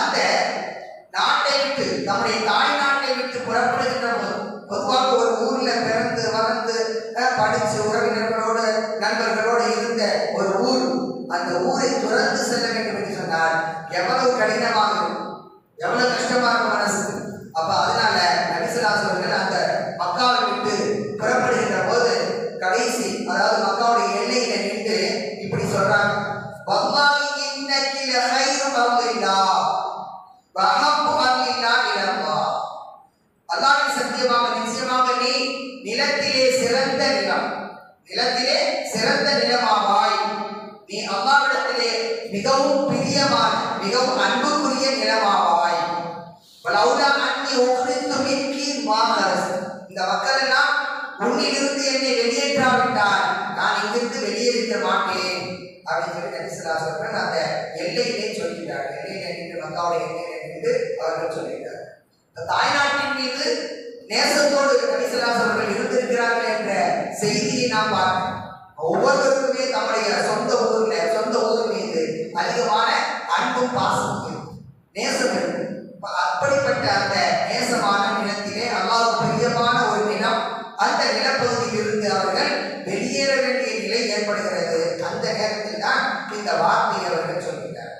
அந்த நாட்டை விட்டு நம்முடைய தாய் நாட்டை விட்டு புறப்படுகின்ற போது பொதுவாக ஒரு ஊர்ல பிறந்து வளர்ந்து படிச்சு உறவினர்களோடு நண்பர்களோடு இருந்த ஒரு ஊர் அந்த ஊரை துறந்து செல்ல வேண்டும் என்று சொன்னால் எவ்வளவு கடினமாக இருக்கும். எவ்வளவு கஷ்டமாக மனசு. அப்ப அதனால நபிசுலாஸ் அவர்கள் அந்த மக்காவை விட்டு புறப்படுகின்ற போது கடைசி அதாவது மக்காவுடைய எல்லையில நின்று இப்படி சொல்றாங்க. வல்லாஹி இன்னக்கி லஹைரு அம்ரில்லாஹ் வஹப்பு அம்ரில்லாஹ் இலல்லாஹ் அல்லாஹ்வின் சத்தியமாக நிச்சயமாக நீ நிலத்திலே சிறந்த நிலம் நிலத்திலே சிறந்த நிலமாவாய். நீ அல்லாஹ்விடத்திலே மிகவும் பிரியமான மிகவும் அன்புக்குரிய நிலமாவாய். வலவுலா அன்னி உக்ரித்து மின்கி மாஹரஸ். இந்த மக்கள் எல்லாம் உன்னிலிருந்து என்னை வெளியேற்றாவிட்டால் நான் இங்கிருந்து வெளியேறிக்க மாட்டேன். அப்படின்னு சொல்லி நபிசுல்லா சொல்றேன் அந்த எல்லையிலே சொல்லிட்டார் பிதாவுடைய நின்று அவர்கள் சொல்லிட்டார் இந்த தாய்நாட்டின் மீது நேசத்தோடு நபிசுல்லா அவர்கள் இருந்திருக்கிறார்கள் என்ற செய்தியை நாம் பார்க்கிறோம். ஒவ்வொருவருக்குமே தம்முடைய சொந்த ஊர்ல சொந்த ஊர் மீது அதிகமான அன்பும் பாசமும் நேசம் அப்படிப்பட்ட அந்த நேசமான நிலத்திலே அல்லாஹ் பிரியமான ஒரு நிலம் அந்த நிலப்பகுதியில் இருந்து அவர்கள் வெளியேற வேண்டிய நிலை ஏற்படுகிறது. அந்த நேரத்தில் தான் இந்த வார்த்தையை அவர்கள் சொல்கிறார்